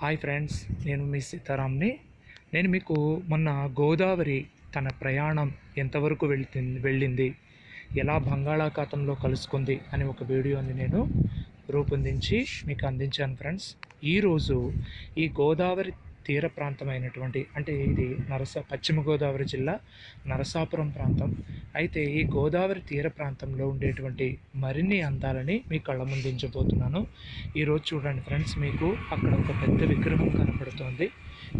Hi friends నేను మీ సీతారాంని. నేను మీకు మొన్న గోదావరి తన ప్రయాణం ఎంతవరకు వెళ్తుంది వెళ్ళింది ఎలా బంగాళాఖాతంలో కలుసుకుంది అని ఒక వీడియోని నేను రూపొందించి మీకు అందించాను ఫ్రెండ్స్. ఈరోజు ఈ గోదావరి తీర ప్రాంతమైనటువంటి అంటే ఇది నరస పశ్చిమ గోదావరి జిల్లా నరసాపురం ప్రాంతం. అయితే ఈ గోదావరి తీర ప్రాంతంలో ఉండేటువంటి మరిన్ని అందాలని మీ కళ్ళ ముందుంచబోతున్నాను ఈరోజు చూడండి ఫ్రెండ్స్ మీకు అక్కడ ఒక పెద్ద విగ్రహం కనపడుతోంది.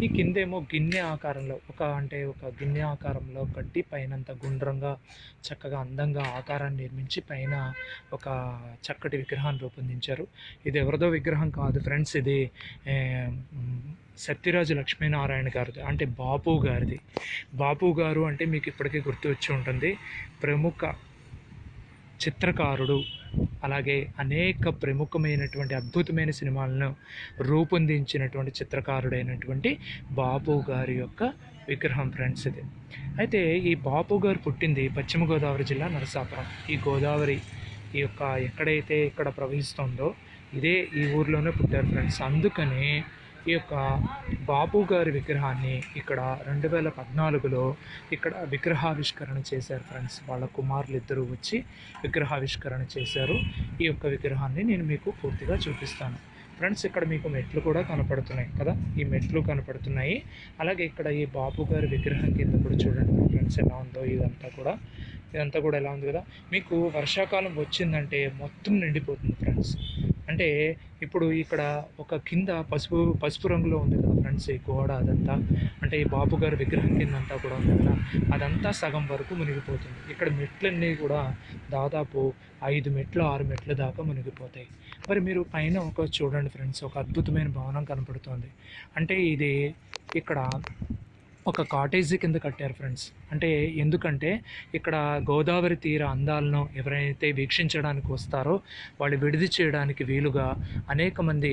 ఈ కిందేమో గిన్నె ఆకారంలో ఒక అంటే ఒక గిన్నె ఆకారంలో కట్టి పైనంత గుండ్రంగా చక్కగా అందంగా ఆకారాన్ని నిర్మించి పైన ఒక చక్కటి విగ్రహాన్ని రూపొందించారు. ఇది ఎవరిదో విగ్రహం కాదు ఫ్రెండ్స్ ఇది సత్యరాజు లక్ష్మీనారాయణ గారిది అంటే బాపు గారిది. బాపు గారు అంటే మీకు ఇప్పటికీ గుర్తు వచ్చి ఉంటుంది. ప్రముఖ చిత్రకారుడు. అలాగే అనేక ప్రముఖమైనటువంటి అద్భుతమైన సినిమాలను రూపొందించినటువంటి చిత్రకారుడైనటువంటి బాపు గారి యొక్క విగ్రహం ఫ్రెండ్స్ ఇది. అయితే ఈ బాపు గారు పుట్టింది పశ్చిమ గోదావరి జిల్లా నరసాపురం. ఈ గోదావరి ఈ యొక్క ఎక్కడైతే ఇక్కడ ప్రవహిస్తుందో ఇదే ఈ ఊర్లోనే పుట్టారు ఫ్రెండ్స్. అందుకని ఈ యొక్క బాపు గారి విగ్రహాన్ని ఇక్కడ రెండు వేల పద్నాలుగులో ఇక్కడ విగ్రహావిష్కరణ చేశారు ఫ్రెండ్స్. వాళ్ళ కుమారులు ఇద్దరు వచ్చి విగ్రహావిష్కరణ చేశారు. ఈ యొక్క విగ్రహాన్ని నేను మీకు పూర్తిగా చూపిస్తాను. ఫ్రెండ్స్ ఇక్కడ మీకు మెట్లు కూడా కనపడుతున్నాయి కదా? ఈ మెట్లు కనపడుతున్నాయి. అలాగే ఇక్కడ ఈ బాపు గారి విగ్రహం కింద కూడా చూడండి ఫ్రెండ్స్ ఎలా ఉందో ఇదంతా కూడా. ఇదంతా కూడా ఎలా ఉంది కదా? మీకు వర్షాకాలం వచ్చిందంటే మొత్తం నిండిపోతుంది ఫ్రెండ్స్. అంటే ఇప్పుడు ఇక్కడ ఒక కింద పసుపు పసుపు రంగులో ఉంది కదా ఫ్రెండ్స్ ఈ గోడ అదంతా. అంటే ఈ బాబు గారి విగ్రహం కింద అంతా కూడా ఉంది కదా. అదంతా సగం వరకు మునిగిపోతుంది. ఇక్కడ మెట్లన్నీ కూడా దాదాపు ఐదు మెట్లు ఆరు మెట్ల దాకా మునిగిపోతాయి. మరి మీరు పైన ఒక చూడండి ఫ్రెండ్స్ ఒక అద్భుతమైన భవనం కనపడుతోంది. అంటే ఇది ఇక్కడ ఒక కాటేజీ కింద కట్టారు ఫ్రెండ్స్ అంటే ఎందుకంటే ఇక్కడ గోదావరి తీర అందాలను ఎవరైతే వీక్షించడానికి వస్తారో వాళ్ళు విడిది చేయడానికి వీలుగా అనేక మంది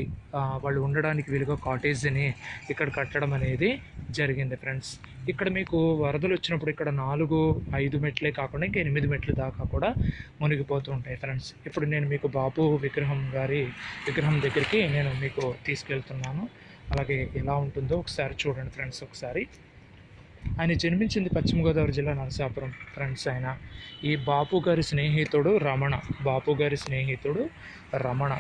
వాళ్ళు ఉండడానికి వీలుగా కాటేజీని ఇక్కడ కట్టడం అనేది జరిగింది ఫ్రెండ్స్ ఇక్కడ మీకు వరదలు వచ్చినప్పుడు ఇక్కడ నాలుగు ఐదు మెట్లే కాకుండా ఇంకా ఎనిమిది మెట్లు దాకా కూడా మునిగిపోతూ ఉంటాయి ఫ్రెండ్స్ ఇప్పుడు నేను మీకు బాపు విగ్రహం గారి విగ్రహం దగ్గరికి నేను మీకు తీసుకెళ్తున్నాను. అలాగే ఎలా ఉంటుందో ఒకసారి చూడండి ఫ్రెండ్స్ ఒకసారి. ఆయన జన్మించింది పశ్చిమ గోదావరి జిల్లా నరసాపురం ఫ్రెండ్స్ ఆయన. ఈ బాపు గారి స్నేహితుడు రమణ బాపు గారి స్నేహితుడు రమణ.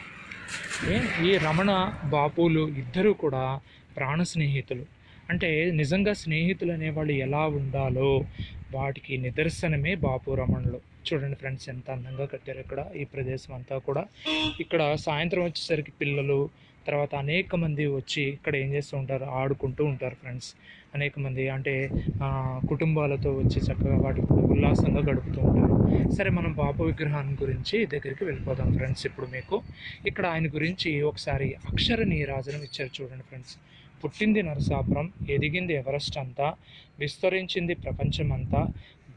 ఈ రమణ బాపులు ఇద్దరూ కూడా ప్రాణ స్నేహితులు. అంటే నిజంగా స్నేహితులు అనేవాళ్ళు ఎలా ఉండాలో వాటికి నిదర్శనమే బాపు రమణలు. చూడండి ఫ్రెండ్స్ ఎంత అందంగా కట్టారు ఇక్కడ ఈ ప్రదేశం అంతా కూడా. ఇక్కడ సాయంత్రం వచ్చేసరికి పిల్లలు తర్వాత అనేక మంది వచ్చి ఇక్కడ ఏం చేస్తూ ఉంటారు? ఆడుకుంటూ ఉంటారు ఫ్రెండ్స్. అనేక మంది అంటే కుటుంబాలతో వచ్చి చక్కగా వాటి ఉల్లాసంగా గడుపుతూ ఉంటారు. సరే మనం బాపు విగ్రహాన్ని గురించి దగ్గరికి వెళ్ళిపోదాం ఫ్రెండ్స్. ఇప్పుడు మీకు ఇక్కడ ఆయన గురించి ఒకసారి అక్షర నీరాజనం ఇచ్చారు చూడండి ఫ్రెండ్స్. పుట్టింది నరసాపురం ఎదిగింది ఎవరెస్ట్ అంతా విస్తరించింది ప్రపంచమంతా.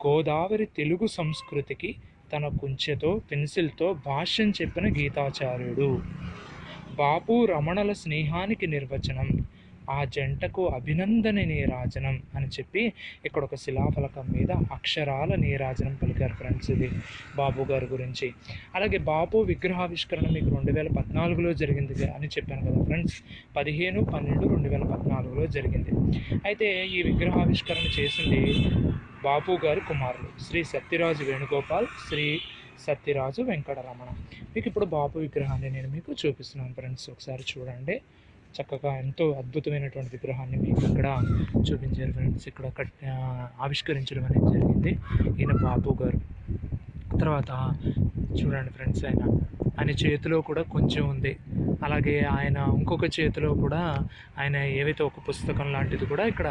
గోదావరి తెలుగు సంస్కృతికి తన కుంచెతో పెన్సిల్తో భాష్యం చెప్పిన గీతాచార్యుడు. బాపు రమణల స్నేహానికి నిర్వచనం. ఆ జంటకు అభినందన నీరాజనం అని చెప్పి ఇక్కడ ఒక శిలాఫలకం మీద అక్షరాల నీరాజనం పలికారు ఫ్రెండ్స్ ఇది బాపు గారి గురించి. అలాగే బాపు విగ్రహావిష్కరణ మీకు రెండు వేల పద్నాలుగులో జరిగింది అని చెప్పాను కదా ఫ్రెండ్స్. పదిహేను పన్నెండు రెండు వేల పద్నాలుగులో జరిగింది. అయితే ఈ విగ్రహావిష్కరణ చేసింది బాపు గారి కుమారులు శ్రీ సత్యరాజు వేణుగోపాల్ శ్రీ సత్యరాజు వెంకటరమణ. మీకు ఇప్పుడు బాపు విగ్రహాన్ని నేను మీకు చూపిస్తున్నాను ఫ్రెండ్స్. ఒకసారి చూడండి. చక్కగా ఎంతో అద్భుతమైనటువంటి విగ్రహాన్ని మీకు ఇక్కడ చూపించారు ఫ్రెండ్స్. ఇక్కడ కట్ ఆవిష్కరించడం అనేది జరిగింది. ఈయన బాపు గారు. తర్వాత చూడండి ఫ్రెండ్స్ ఆయన. ఆయన చేతిలో కూడా కొంచెం ఉంది. అలాగే ఆయన ఇంకొక చేతిలో కూడా ఆయన ఏవైతే ఒక పుస్తకం లాంటిది కూడా ఇక్కడ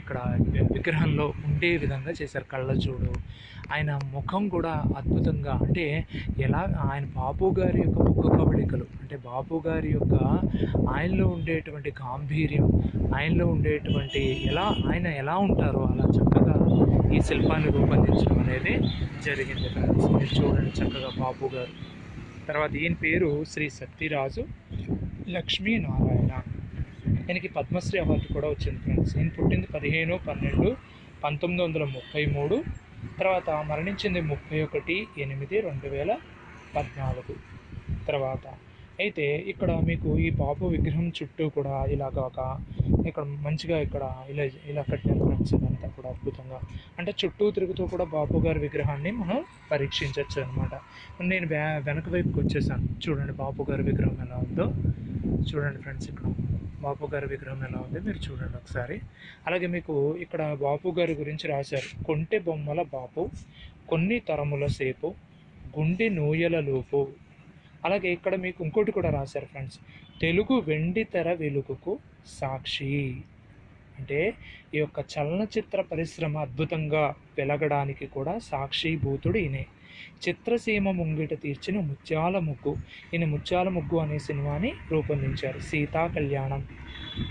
ఇక్కడ విగ్రహంలో ఉండే విధంగా చేశారు. కళ్ళజోడు. ఆయన ముఖం కూడా అద్భుతంగా అంటే ఎలా ఆయన బాపు గారి యొక్క ముఖ కవళికలు అంటే బాపు గారి యొక్క ఆయనలో ఉండేటువంటి గాంభీర్యం ఆయనలో ఉండేటువంటి ఎలా ఆయన ఎలా ఉంటారో అలా చక్కగా ఈ శిల్పాన్ని రూపొందించడం అనేది జరిగింది. ఫ్రెండ్స్ మీరు చూడండి చక్కగా బాపు గారు. తర్వాత ఈయన పేరు శ్రీ సత్యరాజు లక్ష్మీనారాయణ. ఈయనకి పద్మశ్రీ అవార్డు కూడా వచ్చింది ఫ్రెండ్స్. ఈయన పుట్టింది పదిహేను పన్నెండు పంతొమ్మిది వందల ముప్పై మూడు తర్వాత మరణించింది ముప్పై ఒకటి ఎనిమిది రెండు వేల పద్నాలుగు. తర్వాత అయితే ఇక్కడ మీకు ఈ బాపు విగ్రహం చుట్టూ కూడా ఇలాగ ఒక ఇక్కడ మంచిగా ఇక్కడ ఇలా ఇలా కట్టారు ఫ్రెండ్స్ ఇదంతా కూడా అద్భుతంగా. అంటే చుట్టూ తిరుగుతూ కూడా బాపు గారి విగ్రహాన్ని మనం పరీక్షించవచ్చు అనమాట నేను వె వెనక వైపుకి వచ్చేసాను. చూడండి బాపు గారి విగ్రహం ఎలా ఉందో. చూడండి ఫ్రెండ్స్ ఇక్కడ బాపు గారి విగ్రహం ఎలా ఉంది మీరు చూడండి ఒకసారి. అలాగే మీకు ఇక్కడ బాపు గారి గురించి రాశారు. కొంటె బొమ్మల బాపు కొన్ని తరముల సేపు గుండె నూయల లోపు అలాగే ఇక్కడ మీకు ఇంకోటి కూడా రాశారు ఫ్రెండ్స్. తెలుగు వెండి తెర వెలుగుకు సాక్షి. అంటే ఈ యొక్క చలనచిత్ర పరిశ్రమ అద్భుతంగా వెలగడానికి కూడా సాక్షిభూతుడు ఈయనే. చిత్రసీమ ముంగిట తీర్చిన ముత్యాల ముగ్గు. ఈయన ముత్యాల ముగ్గు అనే సినిమాని రూపొందించారు. సీతా కళ్యాణం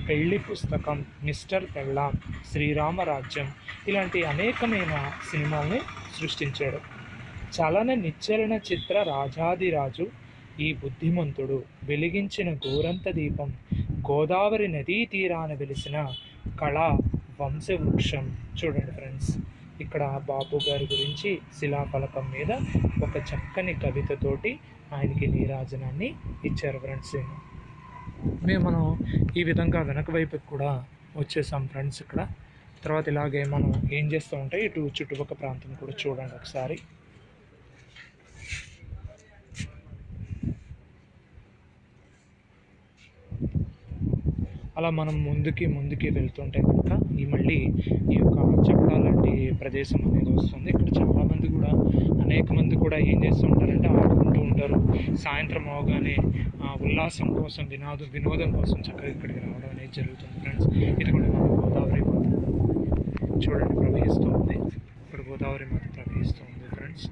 పెళ్ళి పుస్తకం మిస్టర్ పెళ్ళాం శ్రీరామరాజ్యం ఇలాంటి అనేకమైన సినిమాల్ని సృష్టించాడు. చలన నిశ్చలన చిత్ర రాజాదిరాజు ఈ బుద్ధిమంతుడు వెలిగించిన గోరంత దీపం గోదావరి నదీ తీరాన వెలిసిన కళా వంశవృక్షం. చూడండి ఫ్రెండ్స్ ఇక్కడ బాపు గారి గురించి శిలాఫలకం మీద ఒక చక్కని కవితతోటి ఆయనకి నీరాజనాన్ని ఇచ్చారు ఫ్రెండ్స్. మేము మనం ఈ విధంగా వెనక వైపుకి కూడా వచ్చేసాం ఫ్రెండ్స్ ఇక్కడ. తర్వాత ఇలాగే మనం ఏం చేస్తూ ఉంటే ఇటు చుట్టుపక్కల ప్రాంతం కూడా చూడండి ఒకసారి. అలా మనం ముందుకి ముందుకి వెళ్తుంటే కనుక ఈ మళ్ళీ ఈ యొక్క చక్రాలంటి ప్రదేశం అనేది వస్తుంది. ఇక్కడ చాలామంది కూడా అనేక మంది కూడా ఏం చేస్తూ ఉంటారంటే ఆడుకుంటూ ఉంటారు. సాయంత్రం అవగానే ఆ, ఉల్లాసం కోసం వినోదం వినోదం కోసం చక్కగా ఇక్కడికి రావడం అనేది జరుగుతుంది ఫ్రెండ్స్. ఇది కూడా మన గోదావరి మాత. చూడండి ప్రవహిస్తూ ఉంది ఇక్కడ గోదావరి మాత ప్రవహిస్తూ ఉంది ఫ్రెండ్స్.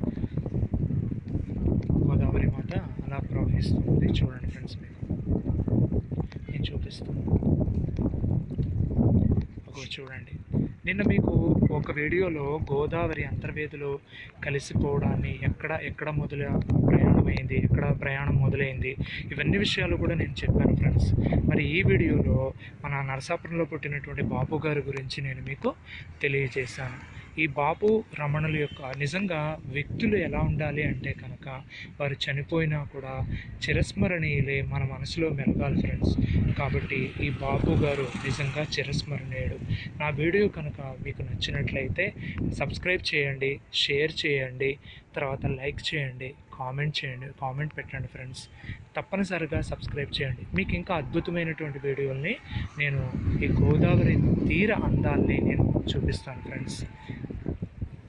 గోదావరి మాత అలా ప్రవహిస్తుంది. చూడండి ఫ్రెండ్స్ మీకు. నేను చూపిస్తున్నాను. చూడండి. నిన్న మీకు ఒక వీడియోలో గోదావరి అంతర్వేదిలో కలిసిపోవడాన్ని ఎక్కడ ఎక్కడ మొదలు ప్రయాణమైంది ఎక్కడ ప్రయాణం మొదలైంది ఇవన్నీ విషయాలు కూడా నేను చెప్పాను ఫ్రెండ్స్. మరి ఈ వీడియోలో మన నరసాపురంలో పుట్టినటువంటి బాబు గారి గురించి నేను మీకు తెలియజేశాను. ఈ బాపు రమణుల యొక్క నిజంగా వ్యక్తులు ఎలా ఉండాలి అంటే కనుక వారు చనిపోయినా కూడా చిరస్మరణీయులే మన మనసులో మెలగాలి ఫ్రెండ్స్ కాబట్టి ఈ బాపు గారు నిజంగా చిరస్మరణీయుడు. నా వీడియో కనుక మీకు నచ్చినట్లయితే సబ్స్క్రైబ్ చేయండి షేర్ చేయండి తర్వాత లైక్ చేయండి కామెంట్ చేయండి కామెంట్ పెట్టండి ఫ్రెండ్స్ తప్పనిసరిగా సబ్స్క్రైబ్ చేయండి. మీకు ఇంకా అద్భుతమైనటువంటి వీడియోల్ని నేను ఈ గోదావరి తీర అందాల్ని నేను చూపిస్తాను friends